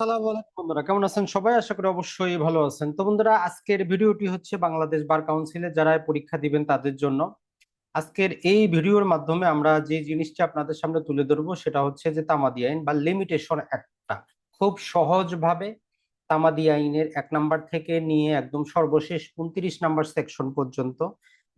আলাইকুম বন্ধুরা, কেমন আছেন সবাই? আশা করি অবশ্যই ভালো আছেন। তো বন্ধুরা, আজকের ভিডিওটি হচ্ছে বাংলাদেশ বার কাউন্সিলে যারা পরীক্ষা দিবেন তাদের জন্য। আজকের এই ভিডিওর মাধ্যমে আমরা যে জিনিসটা আপনাদের সামনে তুলে ধরবো সেটা হচ্ছে যে তামাদি আইন বা লিমিটেশন একটা। খুব সহজভাবে তামাদি আইনের এক নাম্বার থেকে নিয়ে একদম সর্বশেষ উনত্রিশ নাম্বার সেকশন পর্যন্ত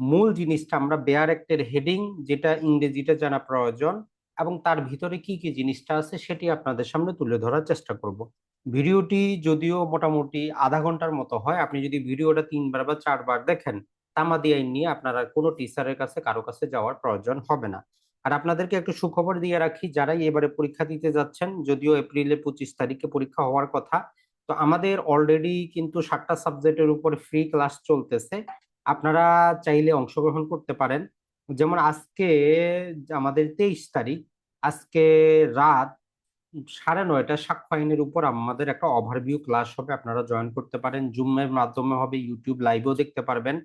মূল জিনিসটা আমরা বেয়ার অ্যাক্টের হেডিং যেটা ইংরেজিটা জানা প্রয়োজন এবং তার ভিতরে কি কি জিনিসটা আছে সেটি আপনাদের সামনে তুলে ধরার চেষ্টা করব। ভিডিওটি যদিও মোটামুটি আধা ঘণ্টার মতো হয়, আপনি যদি ভিডিওটা তিনবার বা চারবার দেখেন তামাদি আইন নিয়ে আপনারা কোনো টিচারের কাছে, কারও কাছে যাওয়ার প্রয়োজন হবে না। আর আপনাদেরকে একটু সুখবর দিয়ে রাখি যারাই এবারে পরীক্ষা দিতে যাচ্ছেন, যদিও এপ্রিলের পঁচিশ তারিখে পরীক্ষা হওয়ার কথা, তো আমাদের অলরেডি কিন্তু সাতটা সাবজেক্টের উপর ফ্রি ক্লাস চলতেছে। আপনারা চাইলে অংশগ্রহণ করতে পারেন। যেমন আজকে আমাদের তেইশ তারিখ আজকে রাত সাড়ে নয়টা সাক্ষ্য আইনের উপর আমাদের একটা ওভারভিউ ক্লাস হবে, আপনারা জয়েন করতে পারেন। জুমের মাধ্যমে হবে ইউটিউব লাইভেও দেখতে পারবেন।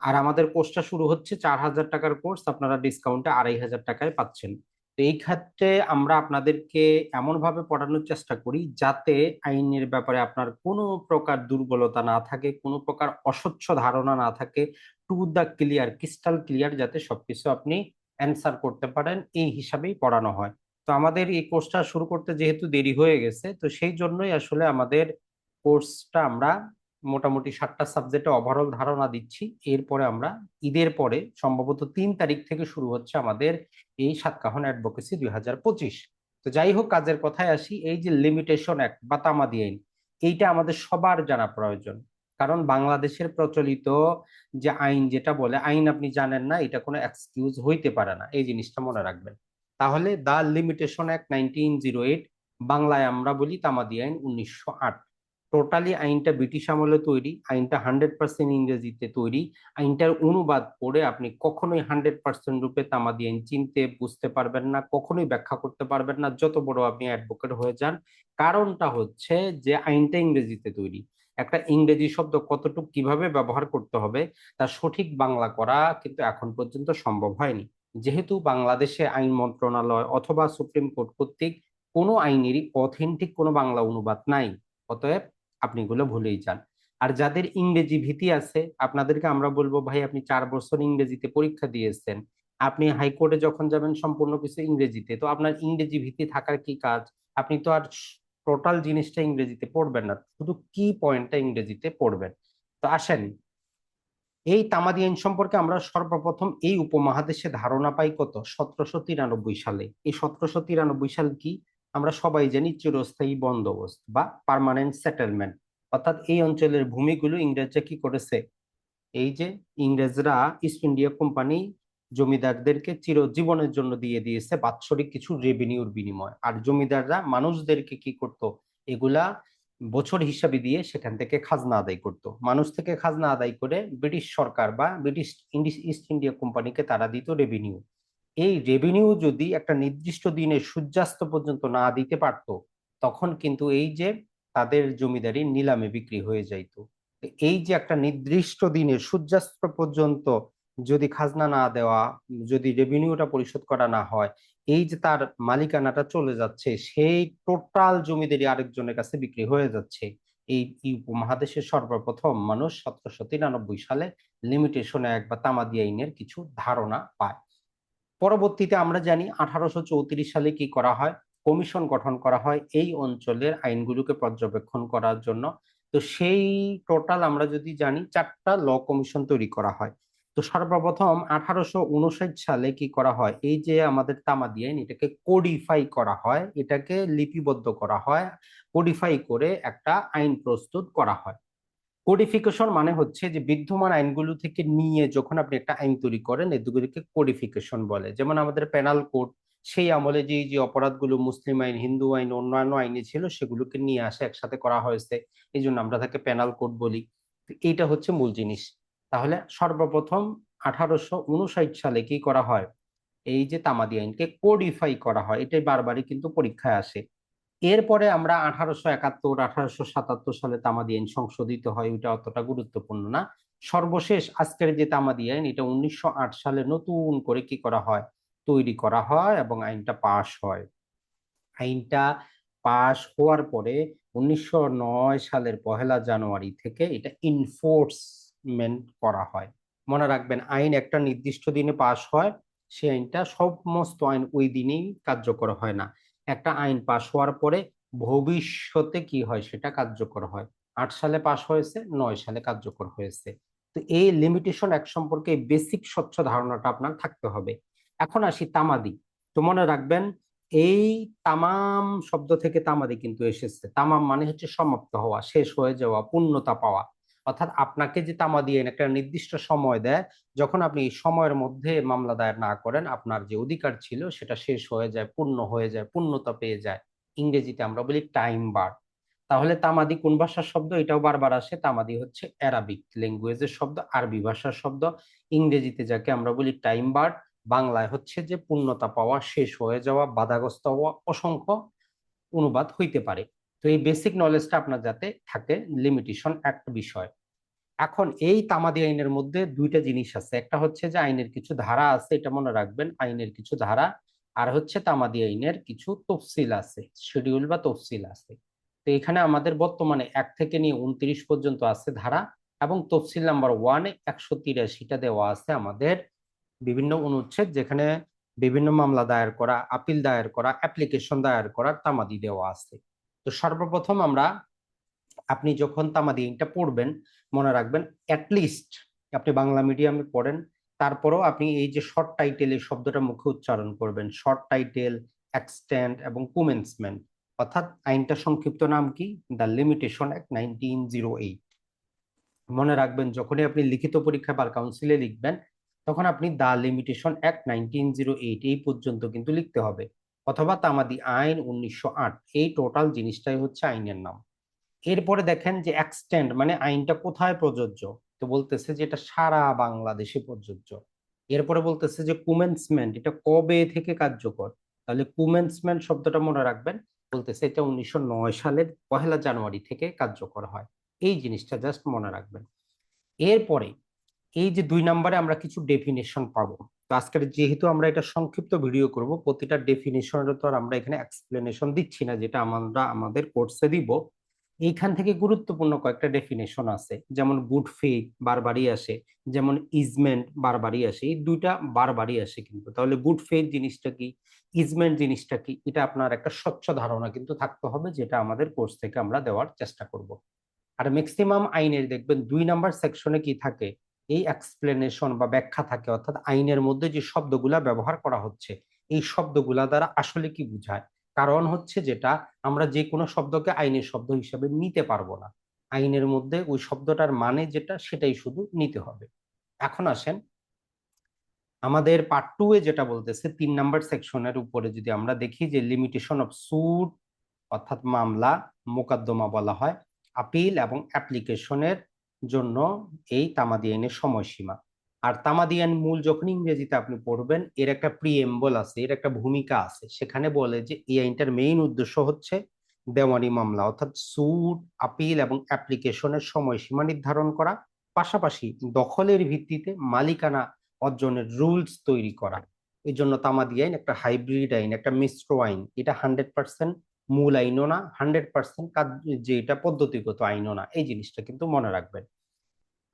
আর আমাদের কোর্সটা শুরু হচ্ছে চার হাজার টাকার কোর্স আপনারা ডিসকাউন্টে আড়াই হাজার টাকায় পাচ্ছেন। তো এই ক্ষেত্রে আমরা আপনাদেরকে এমনভাবে পড়ানোর চেষ্টা করি যাতে আইনের ব্যাপারে আপনার কোনো প্রকার দুর্বলতা না থাকে, কোনো প্রকার অস্বচ্ছ ধারণা না থাকে to the clear crystal clear যাতে সবকিছু আপনি অ্যান্সার করতে পারেন, এই হিসাবেই পড়ানো হয়। তো আমাদের এই কোর্সটা শুরু করতে যেহেতু দেরি হয়ে গেছে, তো সেই জন্যই আসলে আমাদের কোর্সটা আমরা মোটামুটি সাতটা সাবজেক্টে ওভারঅল ধারণা দিচ্ছি। এরপরে আমরা ঈদের পরে সম্ভবত তিন তারিখ থেকে শুরু হচ্ছে আমাদের এই সাতকাহন অ্যাডভোকেসি দুই হাজার পঁচিশ। তো যাই হোক, কাজের কথায় আসি, এই যে লিমিটেশন অ্যাক্ট বা তামাদি আইন, এইটা আমাদের সবার জানা প্রয়োজন। কারণ বাংলাদেশের প্রচলিত যে আইন যেটা বলে, আইন আপনি জানেন না, এটা কোনো এক্সকিউজ হইতে পারে না। এই জিনিসটা মনে রাখবেন। তাহলে the Limitation Act nineteen zero eight বাংলায় আমরা বলি তামাদি আইন উনিশশো আট। টোটালি আইনটা ব্রিটিশ আমলে তৈরি, আইনটা হান্ড্রেড পার্সেন্ট ইংরেজিতে তৈরি। আইনটার অনুবাদ পড়ে আপনি কখনোই হান্ড্রেড পার্সেন্ট রূপে তামাদি আইন চিনতে বুঝতে পারবেন না, কখনোই ব্যাখ্যা করতে পারবেন না। যত বড় আপনি অ্যাডভোকেট হয়ে যান, কারণটা হচ্ছে যে আইনটা ইংরেজিতে তৈরি। একটা ইংরেজি শব্দ কতটুকু কীভাবে ব্যবহার করতে হবে তার সঠিক বাংলা করা কিন্তু এখন পর্যন্ত সম্ভব হয়নি। যেহেতু বাংলাদেশে আইন মন্ত্রণালয় অথবা সুপ্রিম কোর্ট কর্তৃক কোনো আইনেরই অথেন্টিক কোনো বাংলা অনুবাদ নাই, অতএব আপনি এগুলো ভুলেই যান। আর যাদের ইংরেজি ভীতি আছে, আপনাদেরকে আমরা বলব, ভাই, আপনি চার বছর ইংরেজিতে পরীক্ষা দিয়েছেন। আপনি হাইকোর্টে যখন যাবেন সম্পূর্ণ কিছু ইংরেজিতে, তো আপনার ইংরেজি ভীতি থাকার কি কাজ? আপনি তো আর টোটাল জিনিসটা ইংরেজিতে পড়বেন না, শুধু কি পয়েন্টটা ইংরেজিতে পড়বেন। তো আসেন, এই তামাদি আইন সম্পর্কে আমরা সর্বপ্রথম এই উপমহাদেশে ধারণা পাই কত? সতেরোশো তিরানব্বই সালে। এই সতেরোশো তিরানব্বই সাল কি? আমরা সবাই জানি চিরস্থায়ী বন্দোবস্ত বা পার্মানেন্ট সেটেলমেন্ট অর্থাৎ এই অঞ্চলের ভূমিগুলো ইংরেজরা কি করেছে? এই যে ইংরেজরা ইস্ট ইন্ডিয়া কোম্পানি জমিদারদেরকে চিরজীবনের জন্য দিয়ে দিয়েছে বাৎসরিক কিছু রেভিনিউর বিনিময়। আর জমিদাররা মানুষদেরকে কি করত? এগুলা বছর হিসাবে দিয়ে সেখান থেকে খাজনা আদায় করত। মানুষ থেকে খাজনা আদায় করে ব্রিটিশ সরকার বা ব্রিটিশ ইস্ট ইন্ডিয়া কোম্পানিকে তারা দিত রেভিনিউ এই রেভিনিউ যদি একটা নির্দিষ্ট দিনে সূর্যাস্ত পর্যন্ত না দিতে পারতো, তখন কিন্তু এই যে তাদের জমিদারি নিলামে বিক্রি হয়ে যাইতো। এই যে একটা নির্দিষ্ট দিনে সূর্যাস্ত পর্যন্ত যদি খাজনা না দেওয়া, যদি রেভিনিউটা পরিশোধ করা না হয়, এই যে তার মালিকানাটা চলে যাচ্ছে, সেই টোটাল জমিদারি আরেকজনের কাছে বিক্রি হয়ে যাচ্ছে। এই উপমহাদেশের সর্বপ্রথম মানুষ সতেরোশো তিরানব্বই সালে লিমিটেশনে এক বা তামাদি আইনের কিছু ধারণা পায়। পরবর্তীতে আমরা জানি আঠারোশো চৌত্রিশ সালে কি করা হয়? কমিশন গঠন করা হয় এই অঞ্চলের আইনগুলোকে পর্যবেক্ষণ করার জন্য। তো সেই টোটাল আমরা যদি জানি চারটা ল কমিশন তৈরি করা হয়। তো সর্বপ্রথম আঠারোশো সালে কি করা হয়? এই যে আমাদের তামাদি আইন এটাকে কোডিফাই করা হয়, এটাকে লিপিবদ্ধ করা হয় কোডিফাই করে একটা আইন প্রস্তুত করা হয়। কোডিফিকেশন মানে হচ্ছে যে বিদ্যমান আইনগুলো থেকে নিয়ে যখন আপনি একটা আইন তৈরি করেন, এগুলিকে কোডিফিকেশন বলে। যেমন আমাদের পেনাল কোড সেই আমলে যে যে অপরাধগুলো মুসলিম আইন, হিন্দু আইন, অন্যান্য আইনে ছিল, সেগুলোকে নিয়ে আসে একসাথে করা হয়েছে। এই জন্য আমরা তাকে পেনাল কোড বলি। এইটা হচ্ছে মূল জিনিস। তাহলে সর্বপ্রথম আঠারোশো উনষাট সালে কি করা হয়? এই যে তামাদি আইনকে কোডিফাই করা হয়, এটাই বারবারই কিন্তু পরীক্ষায় আসে। এরপরে আমরা আঠারোশো একাত্তর, আঠারোশো সাতাত্তর সালে তামাদি আইন সংশোধিত হয়, ওইটা অতটা গুরুত্বপূর্ণ না। সর্বশেষ আজকের যে তামাদি আইন, এটা উনিশশো আট সালে নতুন করে কি করা হয়? তৈরি করা হয় এবং আইনটা পাশ হয়। আইনটা পাশ হওয়ার পরে উনিশশো নয় সালের পহেলা জানুয়ারি থেকে এটা ইনফোর্সমেন্ট করা হয়। মনে রাখবেন, আইন একটা নির্দিষ্ট দিনে পাশ হয় সেই আইনটা সমস্ত আইন ওই দিনেই কার্যকর হয় না। একটা আইন পাশ হওয়ার পরে ভবিষ্যতে কি হয় সেটা কার্যকর হয়। আট সালে পাশ হয়েছে, নয় সালে কার্যকর হয়েছে। তো এই লিমিটেশন এক সম্পর্কে বেসিক স্বচ্ছ ধারণাটা আপনার থাকতে হবে। এখন আসি তামাদি। তো মনে রাখবেন, এই তামাম শব্দ থেকে তামাদি কিন্তু এসেছে। তামাম মানে হচ্ছে সমাপ্ত হওয়া, শেষ হয়ে যাওয়া, পূর্ণতা পাওয়া। অর্থাৎ আপনাকে যে তামাদি আইন একটা নির্দিষ্ট সময় দেয়, যখন আপনি সময়ের মধ্যে মামলা দায়ের না করেন, আপনার যে অধিকার ছিল সেটা শেষ হয়ে যায়, পূর্ণ হয়ে যায়, পূর্ণতা পেয়ে যায়। ইংরেজিতে আমরা বলি টাইম বার তাহলে তামাদি কোন ভাষার শব্দ? এটাও বারবার আসে, তামাদি হচ্ছে অ্যারাবিক ল্যাঙ্গুয়েজের শব্দ, আরবি ভাষার শব্দ। ইংরেজিতে যাকে আমরা বলি টাইম বার বাংলায় হচ্ছে যে পূর্ণতা পাওয়া, শেষ হয়ে যাওয়া, বাধাগ্রস্ত হওয়া, অসংখ্য অনুবাদ হইতে পারে। তো এই বেসিক নলেজটা আপনার যাতে থাকে লিমিটেশন একটা বিষয়। এখন এই তামাদি আইনের মধ্যে দুইটা জিনিস আছে। একটা হচ্ছে যে আইনের কিছু ধারা আছে, এটা মনে রাখবেন, আইনের কিছু ধারা। আর হচ্ছে তামাদি আইনের কিছু তফসিল আছে শিডিউল বা তফসিল আছে। তো এখানে আমাদের বর্তমানে এক থেকে নিয়ে উনত্রিশ পর্যন্ত আছে ধারা এবং তফসিল নাম্বার ওয়ানে একশো তিরাশিটা দেওয়া আছে আমাদের বিভিন্ন অনুচ্ছেদ, যেখানে বিভিন্ন মামলা দায়ের করা, আপিল দায়ের করা অ্যাপ্লিকেশন দায়ের করার তামাদি দেওয়া আছে। তো সর্বপ্রথম আমরা আপনি যখন তামাদি আইনটা পড়বেন, মনে রাখবেন অ্যাটলিস্ট আপনি বাংলা মিডিয়ামে পড়েন, তারপরও আপনি এই যে শর্ট টাইটেল এই শব্দটা মুখে উচ্চারণ করবেন। শর্ট টাইটেল এক্সটেন্ড এবং কুমেন্সমেন্ট অর্থাৎ আইনটা সংক্ষিপ্ত নাম কি? The Limitation Act nineteen zero eight মনে রাখবেন, যখনই আপনি লিখিত পরীক্ষা বার কাউন্সিলে লিখবেন, তখন আপনি the Limitation Act nineteen zero eight এই পর্যন্ত কিন্তু লিখতে হবে। অথবা তামাদি আইন উনিশশো আট, এই টোটাল জিনিসটাই হচ্ছে আইনের নাম। এরপরে দেখেন যে এক্সটেন্ড মানে আইনটা কোথায় প্রযোজ্য? তো বলতেছে যে এটা সারা বাংলাদেশে প্রযোজ্য। এরপরে বলতেছে যে কুমেন্সমেন্ট এটা কবে থেকে কার্যকর? তাহলে কুমেন্সমেন্ট শব্দটা মনে রাখবেন, বলতেছে এটা উনিশশো নয় সালের পহেলা জানুয়ারি থেকে কার্যকর হয়। এই জিনিসটা জাস্ট মনে রাখবেন। এরপরে এই যে দুই নম্বরে আমরা কিছু ডেফিনেশন পাবো। তো আজকের যেহেতু আমরা এটা সংক্ষিপ্ত ভিডিও করব, প্রতিটা ডেফিনেশনের তো আর আমরা এখানে এক্সপ্লেনেশন দিচ্ছি না, যেটা আমরা আমাদের কোর্সে দিব। এইখান থেকে গুরুত্বপূর্ণ কয়েকটা ডেফিনেশন আছে, যেমন গুড ফেথ বারবারই আসে, যেমন ইজমেন্ট বারবারই আসে, এই দুইটা বারবারই আসে কিন্তু। তাহলে গুড ফেথ জিনিসটা কি ইজমেন্ট জিনিসটা কি, এটা আপনার একটা স্বচ্ছ ধারণা কিন্তু থাকতে হবে, যেটা আমাদের কোর্স থেকে আমরা দেওয়ার চেষ্টা করব। আর ম্যাক্সিমাম আইনের দেখবেন দুই নাম্বার সেকশনে কি থাকে এই এক্সপ্লেনেশন বা ব্যাখ্যা থাকে, অর্থাৎ আইনের মধ্যে যে শব্দগুলা ব্যবহার করা হচ্ছে, এই শব্দগুলা দ্বারা আসলে কি বুঝায়? কারণ হচ্ছে যেটা, আমরা যে কোনো শব্দকে আইনের শব্দ হিসাবে নিতে পারব না। আইনের মধ্যে ওই শব্দটার মানে যেটা, সেটাই শুধু নিতে হবে। এখন আসেন, আমাদের পার্ট টু এ যেটা বলতেছে, তিন নাম্বার সেকশনের উপরে যদি আমরা দেখি যে লিমিটেশন অফ সুট অর্থাৎ মামলা, মোকদ্দমা বলা হয় আপিল এবং অ্যাপ্লিকেশনের জন্য এই তামাদি আইনের সময়সীমা। আর তামাদিয়ান মূল যখন ইংরেজিতে আপনি পড়বেন, এর একটা প্রিএম্বল আছে, এর একটা ভূমিকা আছে। সেখানে বলে যে, এই আইনটার মেইন উদ্দেশ্য হচ্ছে দেওয়ানি মামলা, অর্থাৎ সুট আপিল এবং অ্যাপ্লিকেশনের সময়সীমা নির্ধারণ করা, পাশাপাশি দখলের ভিত্তিতে মালিকানা অর্জনের রুলস তৈরি করা। এই জন্য তামাদি আইন একটা হাইব্রিড আইন, একটা মিশ্র আইন, এটা হান্ড্রেড পার্সেন্ট মূল আইনও না হান্ড্রেড পার্সেন্ট কাজ যে এটা পদ্ধতিগত আইনও না, এই জিনিসটা কিন্তু মনে রাখবেন।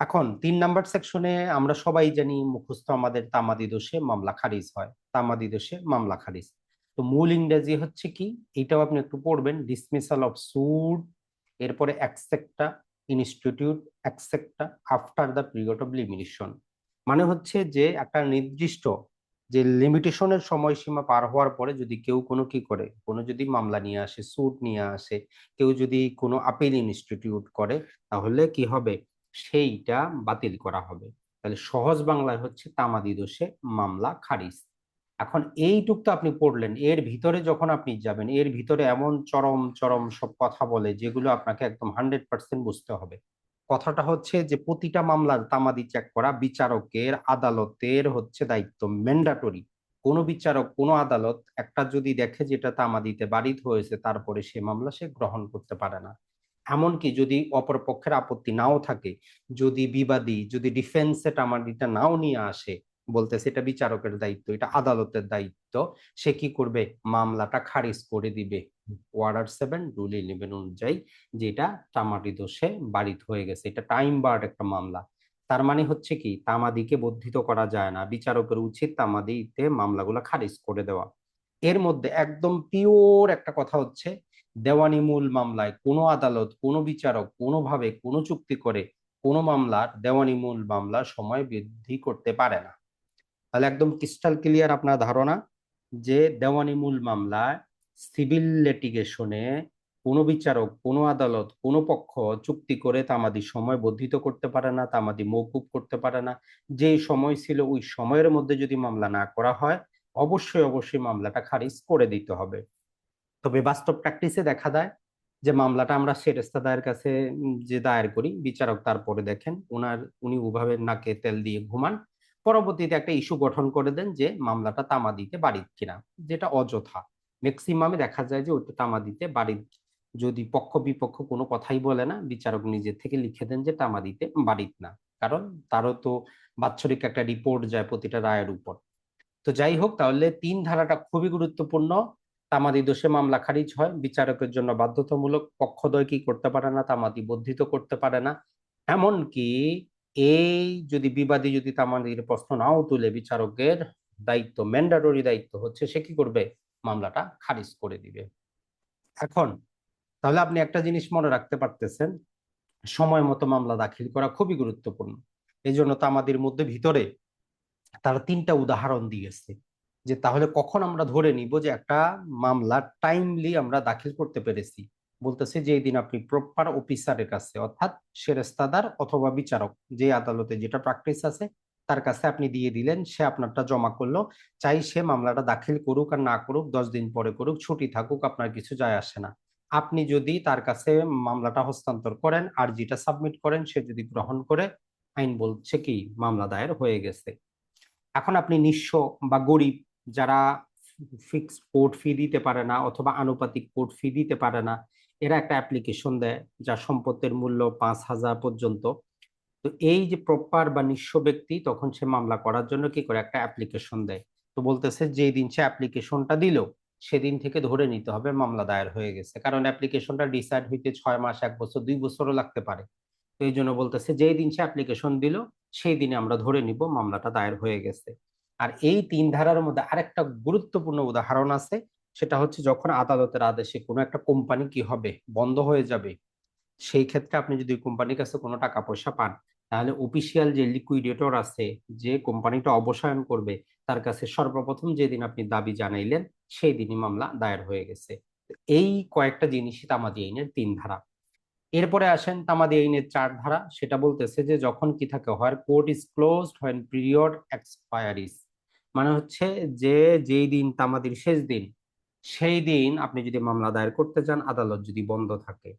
এখন তিন নাম্বার সেকশনে আমরা সবাই জানি মুখস্থ আমাদের তামাদি দোষে মামলা খারিজ হয়, তামাদি দোষে মামলা খারিজ। তো মূল ইংরেজি হচ্ছে কি, এটাও আপনি একটু পড়বেন ডিসমিসাল অফ সুড এরপরে accepted institute accepted after the period of limitation মানে হচ্ছে যে একটা নির্দিষ্ট যে লিমিটেশনের সময়সীমা পার হওয়ার পরে যদি কেউ কোনো কি করে, কোনো যদি মামলা নিয়ে আসে সুট নিয়ে আসে, কেউ যদি কোনো আপিল ইনস্টিটিউট করে, তাহলে কি হবে? সেইটা বাতিল করা হবে। তাহলে সহজ বাংলায় হচ্ছে তামাদি দোষে মামলা খারিজ। এখন এইটুক তো আপনি পড়লেন। এর ভিতরে যখন আপনি যাবেন, এর ভিতরে এমন চরম চরম সব কথা বলে, যেগুলো আপনাকে একদম হান্ড্রেড পার্সেন্ট বুঝতে হবে। কথাটা হচ্ছে যে, প্রতিটা মামলার তামাদি চেক করা, বিচারকের আদালতের হচ্ছে দায়িত্ব ম্যান্ডাটরি কোন বিচারক, কোন আদালত একটা যদি দেখে যেটা তামাদিতে বাড়িত হয়েছে, তারপরে সে মামলা সে গ্রহণ করতে পারে না। এমনকি যদি অপর পক্ষের আপত্তি নাও থাকে, যদি বিবাদী, যদি ডিফেন্সে টামাডিটা নাও নিয়ে আসে বলতেছে, এটা বিচারকের দায়িত্ব, এটা আদালতের দায়িত্ব। সে কি করবে? মামলাটা খারিজ করে দিবে। ওয়ার্ডার সেভেন রুল ইলেভেন অনুযায়ী যেটা তামাদি দোষে বাড়িত হয়ে গেছে। এটা টাইম বার্ড একটা মামলা। তার মানে হচ্ছে কি, তামাদিকে বর্ধিত করা যায় না। বিচারকের উচিত তামাদিতে মামলাগুলো খারিজ করে দেওয়া। এর মধ্যে একদম পিওর একটা কথা হচ্ছে, দেওয়ানি মূল মামলায় কোনো আদালত, কোনো বিচারক কোনোভাবে কোনো চুক্তি করে কোনো মামলার দেওয়ানি মূল মামলা সময় বৃদ্ধি করতে পারে না। তাহলে একদম ক্রিস্টাল ক্লিয়ার আপনার ধারণা যে দেওয়ানি মূল মামলায় সিভিল লিটিগেশনে কোনো বিচারক, কোনো আদালত, কোনো পক্ষ চুক্তি করে তামাদি সময় বর্ধিত করতে পারে না, তামাদি মৌকুব করতে পারে না। যে সময় ছিল ওই সময়ের মধ্যে যদি মামলা না করা হয়, অবশ্যই অবশ্যই মামলাটা খারিজ করে দিতে হবে। তবে বাস্তব প্র্যাকটিসে দেখা যায় যে মামলাটা আমরা সেরেস্তাদায়ের কাছে যে দায়ের করি, বিচারক তারপরে দেখেন ওনার উনি ওভাবে নাকে তেল দিয়ে ঘুমান। পরবর্তীতে একটা ইস্যু গঠন করে দেন যে মামলাটা তামা দিতে বাড়িত কিনা, যেটা অযথা। ম্যাক্সিমামে দেখা যায় যে ওইটা তামাদিতে বাড়িত যদি পক্ষ বিপক্ষ কোনো কথাই বলে না, বিচারক নিজের থেকে লিখে দেন যে তামা দিতে বাড়িত না। কারণ তারও তো বাৎসরিক একটা রিপোর্ট যায় প্রতিটা রায়ের উপর। তো যাই হোক, তাহলে তিন ধারাটা খুবই গুরুত্বপূর্ণ। তামাদি দোষে মামলা খারিজ হয়, বিচারকের জন্য বাধ্যতামূলক পক্ষদ্বয় কি করতে পারে না, তামাদি বর্ধিত করতে পারে না। এমনকি এই যদি বিবাদী যদি তামাদির প্রশ্ন নাও তুলে বিচারকের দায়িত্ব ম্যান্ডাটরি দায়িত্ব হচ্ছে সে কি করবে? মামলাটা খারিজ করে দিবে। এখন তাহলে আপনি একটা জিনিস মনে রাখতে পারতেছেন, সময় মতো মামলা দাখিল করা খুবই গুরুত্বপূর্ণ। এই জন্য তামাদির মধ্যে ভিতরে তারা তিনটা উদাহরণ দিয়েছে যে তাহলে কখন আমরা ধরে নিব যে একটা মামলা টাইমলি আমরা দাখিল করতে পেরেছি। বলতেছে যে দিন আপনি প্রপার অফিসারের কাছে, অর্থাৎ সেরেস্তাদার অথবা বিচারক, যে আদালতে যেটা প্র্যাকটিস আছে, তার কাছে আপনি দিয়ে দিলেন, সে আপনারটা জমা করল, চাই সে মামলাটা দাখিল করুক আর না করুক, দশ দিন পরে করুক, ছুটি থাকুক, আপনার কিছু যায় আসে না। আপনি যদি তার কাছে মামলাটা হস্তান্তর করেন, আর যেটা সাবমিট করেন, সে যদি গ্রহণ করে, আইন বলছে কি, মামলা দায়ের হয়ে গেছে। এখন আপনি নিঃস্ব বা গরিব, যারা ফিক্সড কোর্ট ফি দিতে পারে না, অথবা আনুপাতিক কোর্ট ফি দিতে পারে না এরা একটা অ্যাপ্লিকেশন দেয় যা সম্পত্তির মূল্য পাঁচ হাজার পর্যন্ত। তো এই যে প্রপার বা নিঃস্ব ব্যক্তি, তখন সে মামলা করার জন্য কি করে? একটা অ্যাপ্লিকেশন দেয়। তো বলতেছে যে দিন সে অ্যাপ্লিকেশনটা দিল, সেদিন থেকে ধরে নিতে হবে, মামলা দায়ের হয়ে গেছে। কারণ অ্যাপ্লিকেশনটা ডিসাইড হইতে ছয় মাস, এক বছর, দুই বছরও লাগতে পারে। তো এই জন্য বলতেছে যেই দিন সে অ্যাপ্লিকেশন দিল, সেই দিনে আমরা ধরে নিব, মামলাটা দায়ের হয়ে গেছে। আর এই তিন ধারার মধ্যে আরেকটা গুরুত্বপূর্ণ উদাহরণ আছে সেটা হচ্ছে যখন আদালতের আদেশে কোনো একটা কোম্পানি কি হবে, বন্ধ হয়ে যাবে, সেই ক্ষেত্রে আপনি যদি কোম্পানির কাছে কোনো টাকা পয়সা পান, তাহলে অফিসিয়াল যে লিকুইডেটর আছে, যে কোম্পানিটা অবসায়ন করবে, তার কাছে সর্বপ্রথম যেদিন আপনি দাবি জানাইলেন সেই দিনই মামলা দায়ের হয়ে গেছে। এই কয়েকটা জিনিসই তামাদি আইনের তিন ধারা। এরপরে আসেন তামাদি আইনের চার ধারা, সেটা বলতেছে যে যখন কি থাকে হয় court is closed when period expires মানে হচ্ছে যে যেই দিন, তামাদির শেষ দিন সেই দিন আপনি যদি মামলা দায়ের করতে চান আদালত যদি বন্ধ থাকে।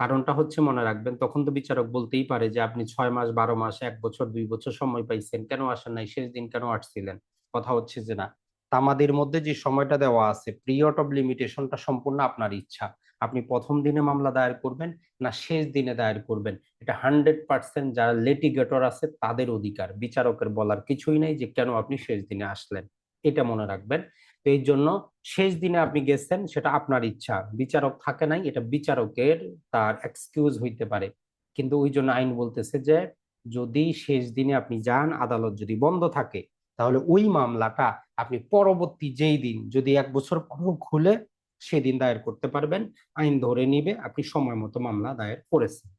কারণটা হচ্ছে মনে রাখবেন, তখন তো বিচারক বলতেই পারে যে আপনি ছয় মাস, বারো মাস, এক বছর, দুই বছর সময় পাইছেন। কেন আসেন নাই? শেষ দিন কেন আসছিলেন? কথা হচ্ছে যে না। তামাদের মধ্যে যে সময়টা দেওয়া আছে পিরিয়ড অফ লিমিটেশনটা সম্পূর্ণ আপনার ইচ্ছা। আপনি প্রথম দিনে মামলা দায়ের করবেন না শেষ দিনে দায়ের করবেন? এটা হান্ড্রেড পার্সেন্ট যারা লেটিগেটর আছে, তাদের অধিকার। বিচারকের বলার কিছুই নাই যে কেন আপনি শেষ দিনে আসলেন। এটা মনে রাখবেন। এই জন্য শেষ দিনে আপনি গেছেন, সেটা আপনার ইচ্ছা। বিচারক থাকে নাই, এটা বিচারকের তার এক্সকিউজ হইতে পারে। কিন্তু ওই জন্য আইন বলতেছে যে, যদি শেষ দিনে আপনি যান, আদালত যদি বন্ধ থাকে, তাহলে ওই মামলাটা আপনি পরবর্তী যেই দিন, যদি এক বছর পর খুলে, সেদিন দায়ের করতে পারবেন। আইন ধরে নিবে, আপনি সময় মতো মামলা দায়ের করেছেন।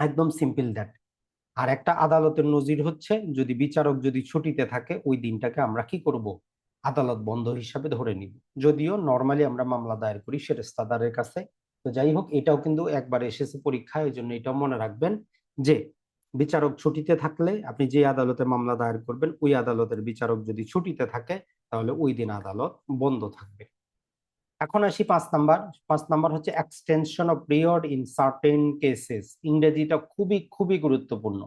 একদম সিম্পল দ্যাট আর একটা আদালতের নজির হচ্ছে, যদি বিচারক যদি ছুটিতে থাকে, ওই দিনটাকে আমরা কি করব? আদালত বন্ধ হিসাবে ধরে নিব। যদিও নর্মালি আমরা মামলা দায়ের করি সেরেস্তাদারের কাছে। তো যাই হোক, এটাও কিন্তু একবার এসেছে পরীক্ষায়, এই জন্য এটাও মনে রাখবেন যে, বিচারক ছুটিতে থাকলে আপনি যে আদালতে মামলা দায়ের করবেন, ওই আদালতের বিচারক যদি ছুটিতে থাকে, তাহলে ওই দিন আদালত বন্ধ থাকবে। এখন আসি পাঁচ নাম্বার। পাঁচ নাম্বার হচ্ছে extension of period in certain cases ইংরেজিটা খুবই খুবই গুরুত্বপূর্ণ।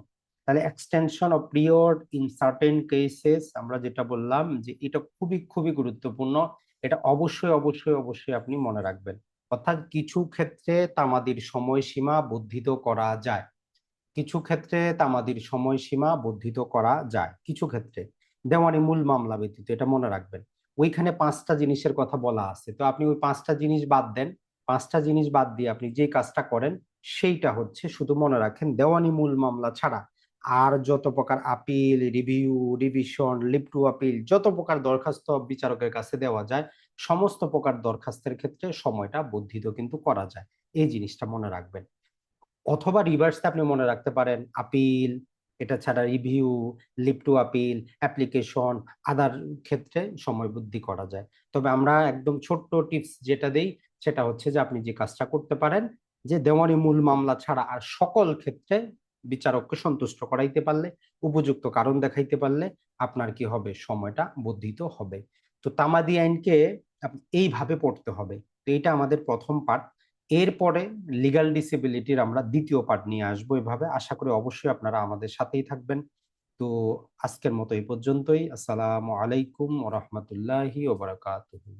তাহলে extension of period in certain cases আমরা যেটা বললাম যে এটা খুবই খুবই গুরুত্বপূর্ণ। এটা অবশ্যই অবশ্যই অবশ্যই আপনি মনে রাখবেন। অর্থাৎ কিছু ক্ষেত্রে তামাদির সময়সীমা বর্ধিত করা যায়। কিছু ক্ষেত্রে তামাদির সময়সীমা বর্ধিত করা যায়, কিছু ক্ষেত্রে। দেওয়ানি মূল মামলা ব্যতীত, এটা মনে রাখবেন। ওইখানে পাঁচটা জিনিসের কথা বলা আছে। তো আপনি ওই পাঁচটা জিনিস বাদ দেন। পাঁচটা জিনিস বাদ দিয়ে আপনি যে কাজটা করেন, সেইটা হচ্ছে শুধু মনে রাখেন দেওয়ানি মূল মামলা ছাড়া। আর যত প্রকার appeal review revision leave to appeal যত প্রকার দরখাস্ত বিচারকের কাছে দেওয়া যায়, সমস্ত প্রকার দরখাস্তের ক্ষেত্রে সময়টা বর্ধিত কিন্তু করা যায়। এই জিনিসটা মনে রাখবেন। অথবা রিভার্সে আপনি মনে রাখতে পারেন আপিল এটা ছাড়া review leave to appeal application other ক্ষেত্রে সময় বুদ্ধি করা যায়। তবে আমরা একদম ছোট্ট টিপস যেটা দেই, সেটা হচ্ছে যে আপনি যে কাজটা করতে পারেন, যে দেওয়ানি মূল মামলা ছাড়া আর সকল ক্ষেত্রে বিচারককে সন্তুষ্ট করাইতে পারলে, উপযুক্ত কারণ দেখাইতে পারলে আপনার কি হবে? সময়টা বর্ধিত হবে। তো তামাদি আইনকে এইভাবে পড়তে হবে। তো এইটা আমাদের প্রথম পার্ট এরপরে লিগাল ডিসেবিলিটির আমরা দ্বিতীয় পার্ট নিয়ে আসব এভাবে। আশা করি অবশ্যই আপনারা আমাদের সাথেই থাকবেন। তো আজকের মতো এই পর্যন্তই। আসসালামু আলাইকুম ওরহমতুল্লাহি ওবরাকাতুহু